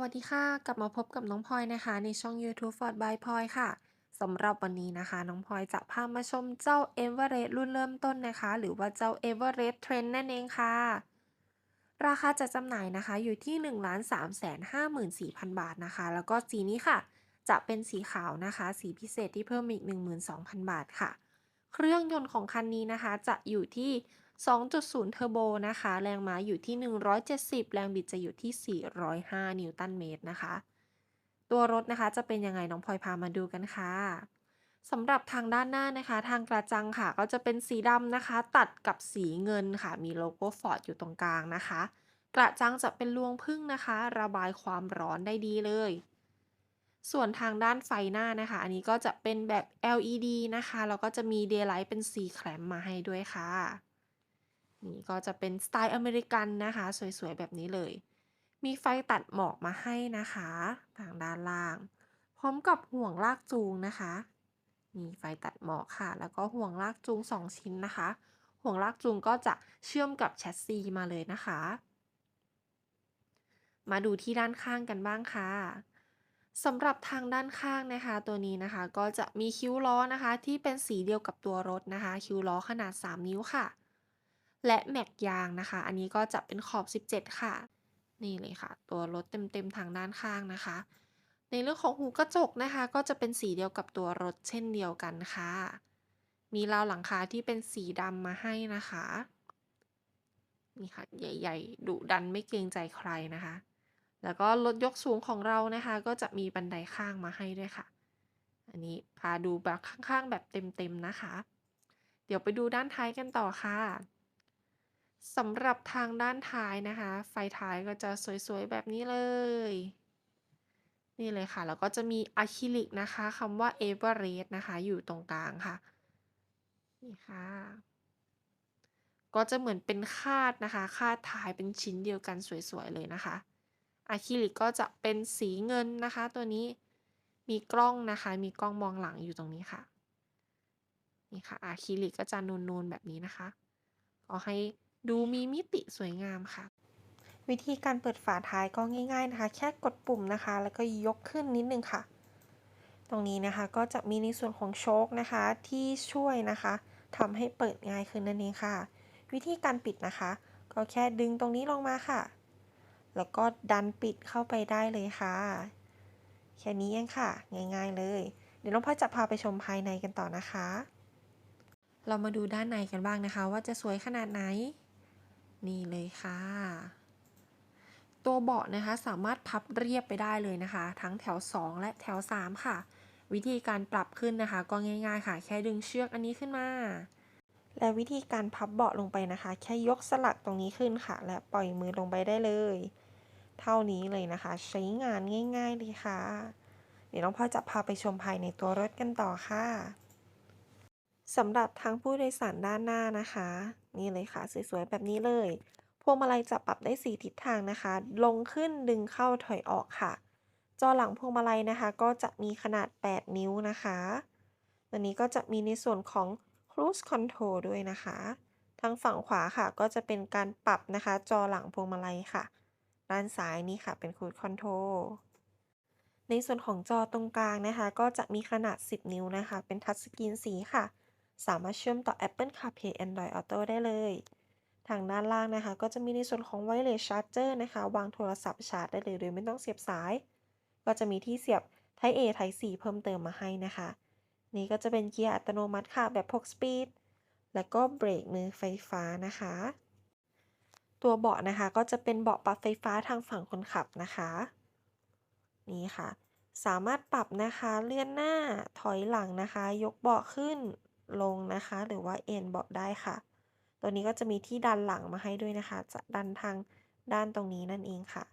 วัสดีค่ะ กลับมาพบกับน้องพลอยนะคะ ในช่อง YouTube Ford by พลอยค่ะสำหรับวันนี้นะคะ น้องพลอยจะพามาชมเจ้า Everest รุ่นเริ่มต้นนะคะ หรือว่าเจ้า Everest Trend นั่นเองค่ะ ราคาจัดจำหน่ายนะคะอยู่ที่ 1 3 5 4 0 0 0 บาทนะคะ แล้วก็สีนี้ค่ะ จะเป็นสีขาวนะคะ สีพิเศษที่เพิ่มอีก 12,000 บาทค่ะ เครื่องยนต์ของคันนี้นะคะจะอยู่ที่ 2.0 เทอร์โบนะคะ แรงม้าอยู่ที่ 170 แรงบิดจะอยู่ที่ 405 นิวตันเมตรนะคะ ตัวรถนะคะจะเป็นยังไงน้องพลอยพามาดูกันค่ะสำหรับทางด้านหน้านะคะ ทางกระจังค่ะ ก็จะเป็นสีดำนะคะ ตัดกับสีเงินค่ะ มีโลโก้ฟอร์ดอยู่ตรงกลางนะคะ กระจังจะเป็นรวงพึ่งนะคะ ระบายความร้อนได้ดีเลย ส่วนทางด้านไฟหน้านะคะ อันนี้ก็จะเป็นแบบ LED นะคะ แล้วก็จะมี Daylight เป็นสีแคลมมาให้ด้วยค่ะ นี่ก็จะเป็นสไตล์อเมริกันนะคะ สวยๆ แบบนี้เลย มีไฟตัดหมอกมาให้นะคะ ทางด้านล่าง พร้อมกับห่วงลากจูงนะคะ มีไฟตัดหมอกค่ะ แล้วก็ห่วงลากจูง 2 ชิ้นนะคะ ห่วงลากจูงก็จะเชื่อมกับแชสซีมาเลยนะคะ มาดูที่ด้านข้างกันบ้างค่ะสำหรับทางด้านข้างนะคะ ตัวนี้นะคะก็จะมีคิ้วล้อนะคะ ที่เป็นสีเดียวกับตัวรถนะคะ คิ้วล้อขนาด 3 นิ้วค่ะ และแม็กยางนะคะ อันนี้ก็จะเป็นขอบ 17 ค่ะ นี่เลยค่ะ ตัวรถเต็มๆทางด้านข้างนะคะ ในเรื่องของหูกระจกนะคะ ก็จะเป็นสีเดียวกับตัวรถเช่นเดียวกันค่ะ มีราวหลังคาที่เป็นสีดำมาให้นะคะนี่ค่ะใหญ่ๆดุดันไม่เกรงใจใครนะคะ แล้วก็รถยกสูงของเรานะคะ ก็จะมีบันไดข้างมาให้ด้วยค่ะ อันนี้พาดูแบบข้างๆแบบเต็มๆนะคะ เดี๋ยวไปดูด้านท้ายกันต่อค่ะ สำหรับทางด้านท้ายนะคะ ไฟท้ายก็จะสวยๆแบบนี้เลย นี่เลยค่ะ แล้วก็จะมีอะคริลิกนะคะคำว่า Everest นะคะอยู่ตรงกลางค่ะ นี่ค่ะ ก็จะเหมือนเป็นคาดนะคะ คาดท้ายเป็นชิ้นเดียวกันสวยๆเลยนะคะอะคริลิกก็จะเป็นสีเงินนะคะ ตัวนี้มีกล้องนะคะ มีกล้องมองหลังอยู่ตรงนี้ค่ะ นี่ค่ะอะคริลิกก็จะนูนๆแบบนี้นะคะ ก็ให้ ดูมีมิติสวยงามค่ะ วิธีการเปิดฝาท้ายก็ง่ายๆนะคะ แค่กดปุ่มนะคะ แล้วก็ยกขึ้นนิดนึงค่ะ ตรงนี้นะคะก็จะมีในส่วนของโชคนะคะที่ช่วยนะคะทำให้เปิดง่ายขึ้นนั่นเองค่ะ วิธีการปิดนะคะ ก็แค่ดึงตรงนี้ลงมาค่ะ แล้วก็ดันปิดเข้าไปได้เลยค่ะ แค่นี้เองค่ะ ง่ายๆเลย เดี๋ยวน้องพ่อจะพาไปชมภายในกันต่อนะคะ เรามาดูด้านในกันบ้างนะคะ ว่าจะสวยขนาดไหน นี่เลยค่ะ ตัวเบาะนะคะสามารถพับเรียบไปได้เลยนะคะ ทั้งแถว 2 และแถว 3 ค่ะ วิธีการปรับขึ้นนะคะ ก็ง่าย ๆ ค่ะ แค่ดึงเชือกอันนี้ขึ้นมา และวิธีการพับเบาะลงไปนะคะ แค่ยกสลักตรงนี้ขึ้นค่ะ และปล่อยมือลงไปได้เลย เท่านี้เลยนะคะ ใช้งานง่าย ๆ เลยค่ะ เดี๋ยวน้องพ่อจะพาไปชมภายในตัวรถกันต่อค่ะสำหรับทั้งผู้โดยสารด้านหน้านะคะ นี่เลยค่ะ สวยๆ แบบนี้เลยพวงมาลัยจะปรับได้ 4 ทิศทางนะคะ ลงขึ้นดึงเข้าถอยออกค่ะ จอหลังพวงมาลัยนะคะ ก็จะมีขนาด 8 นิ้วนะคะตัวนี้ก็จะมีในส่วนของ Cruise Control ด้วยนะคะ ทางฝั่งขวาค่ะ ก็จะเป็นการปรับนะคะ จอหลังพวงมาลัยค่ะ ด้านซ้ายนี่ค่ะเป็น Cruise Control ในส่วนของจอตรงกลางนะคะ ก็จะมีขนาด 10 นิ้วนะคะ เป็นทัชสกรีนสีค่ะ สามารถเชื่อมต่อ Apple CarPlay Android Auto ได้เลย ทางด้านล่างนะคะ ก็จะมีในส่วนของ Wireless Charger นะคะ วางโทรศัพท์ชาร์จได้เลยโดยไม่ต้องเสียบสาย ก็จะมีที่เสียบ Type A Type C เพิ่มเติมมาให้นะคะ นี่ก็จะเป็นเกียร์อัตโนมัติค่ะแบบ6 speed แล้วก็เบรกมือไฟฟ้านะคะ ตัวเบาะนะคะก็จะเป็นเบาะปรับไฟฟ้าทางฝั่งคนขับนะคะ นี่ค่ะ สามารถปรับนะคะเลื่อนหน้าถอยหลังนะคะ ยกเบาะขึ้น ลงนะคะ หรือว่าเอนเบาะได้ค่ะ ตัวนี้ก็จะมีที่ดันหลังมาให้ด้วยนะคะ จะดันทางด้านตรงนี้นั่นเองค่ะ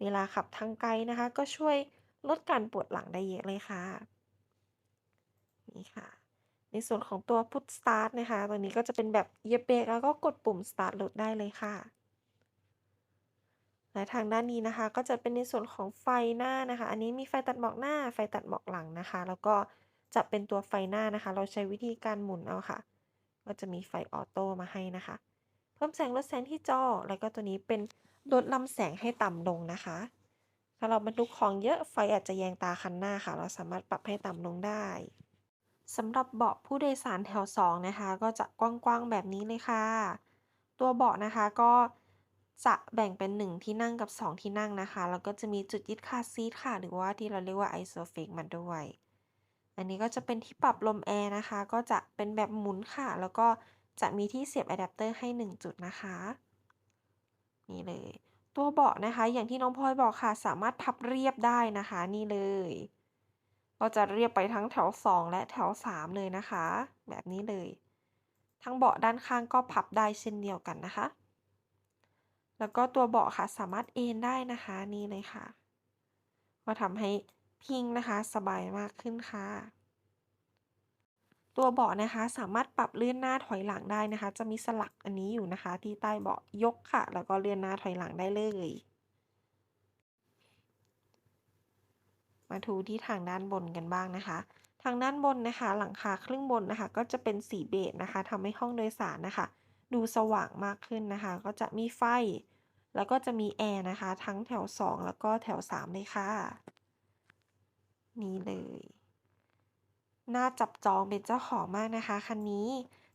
เวลาขับทางไกลนะคะ ก็ช่วยลดการปวดหลังได้เยอะเลยค่ะ นี่ค่ะ ในส่วนของตัวพุทสตาร์ทนะคะ ตัวนี้ก็จะเป็นแบบเหยียบเบรกแล้วก็กดปุ่มสตาร์ทรถได้เลยค่ะและทางด้านนี้นะคะ ก็จะเป็นในส่วนของไฟหน้านะคะ อันนี้มีไฟตัดหมอกหน้า ไฟตัดหมอกหลังนะคะ แล้วก็ จะเป็นตัวไฟหน้านะคะ เราใช้วิธีการหมุนเอาค่ะ ก็จะมีไฟออโต้มาให้นะคะ เพิ่มแสงลดแสงที่จอ แล้วก็ตัวนี้เป็นลดลำแสงให้ต่ำลงนะคะไฟาเราบรรทุกของเยอะไฟอาจจะแยงตาคันหน้าค่ะ เราสามารถปรับให้ต่ำลงได้สำหรับเบาะผู้โดยสารแถว 2 นะคะ ก็จะกว้างๆแบบนี้เลยค่ะ ตัวเบาะนะคะก็จะแบ่งเป็น 1 ที่นั่งกับ 2 ที่นั่งนะคะ แล้วก็จะมีจุดยึดคาซีตค่ะ หรือว่าที่เราเรียกว่า Isofix มาด้วย อันนี้ก็จะเป็นที่ปรับลมแอร์นะคะ ก็จะเป็นแบบหมุนค่ะ แล้วก็จะมีที่เสียบอะแดปเตอร์ให้ 1 จุดนะคะ นี่เลย ตัวเบาะนะคะ อย่างที่น้องพลอยบอกค่ะ สามารถพับเรียบได้นะคะ นี่เลย ก็จะเรียบไปทั้งแถว 2 และแถว 3 เลยนะคะ แบบนี้เลย ทั้งเบาะด้านข้างก็พับได้เช่นเดียวกันนะคะ แล้วก็ตัวเบาะค่ะสามารถเอนได้นะคะ นี่เลยค่ะ ก็ทำให้ พิงนะคะ สบายมากขึ้นค่ะ ตัวเบาะนะคะสามารถปรับเลื่อนหน้าถอยหลังได้นะคะ จะมีสลักอันนี้อยู่นะคะ ที่ใต้เบาะยกค่ะ แล้วก็เลื่อนหน้าถอยหลังได้เลย มาดูที่ทางด้านบนกันบ้างนะคะทางด้านบนนะคะ หลังคาครึ่งบนนะคะ ก็จะเป็นสีเบจนะคะทำให้ห้องโดยสารนะคะ ดูสว่างมากขึ้นนะคะ ก็จะมีไฟ แล้วก็จะมีแอร์นะคะ ทั้งแถว 2 แล้วก็แถว 3 เลยค่ะ นี่เลย น่าจับจองเป็นเจ้าของมากนะคะคันนี้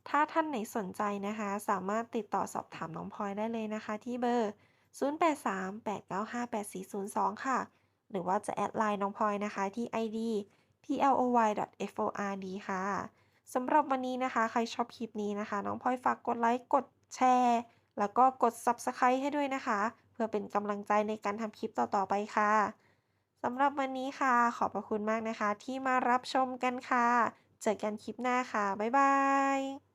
ถ้าท่านไหนสนใจนะคะ สามารถติดต่อสอบถามน้องพลอยได้เลยนะคะ ที่เบอร์ 0838958402 ค่ะ หรือว่าจะแอดไลน์น้องพลอยนะคะที่ ID ploy.ford ค่ะสำหรับวันนี้นะคะ ใครชอบคลิปนี้นะคะ น้องพลอยฝากกดไลค์กดแชร์ แล้วก็กด Subscribe ให้ด้วยนะคะ เพื่อเป็นกำลังใจในการทำคลิปต่อๆไปค่ะ สำหรับวันนี้ค่ะ ขอบพระคุณมากนะคะ ที่มารับชมกันค่ะ เจอกันคลิปหน้าค่ะ บ๊ายบาย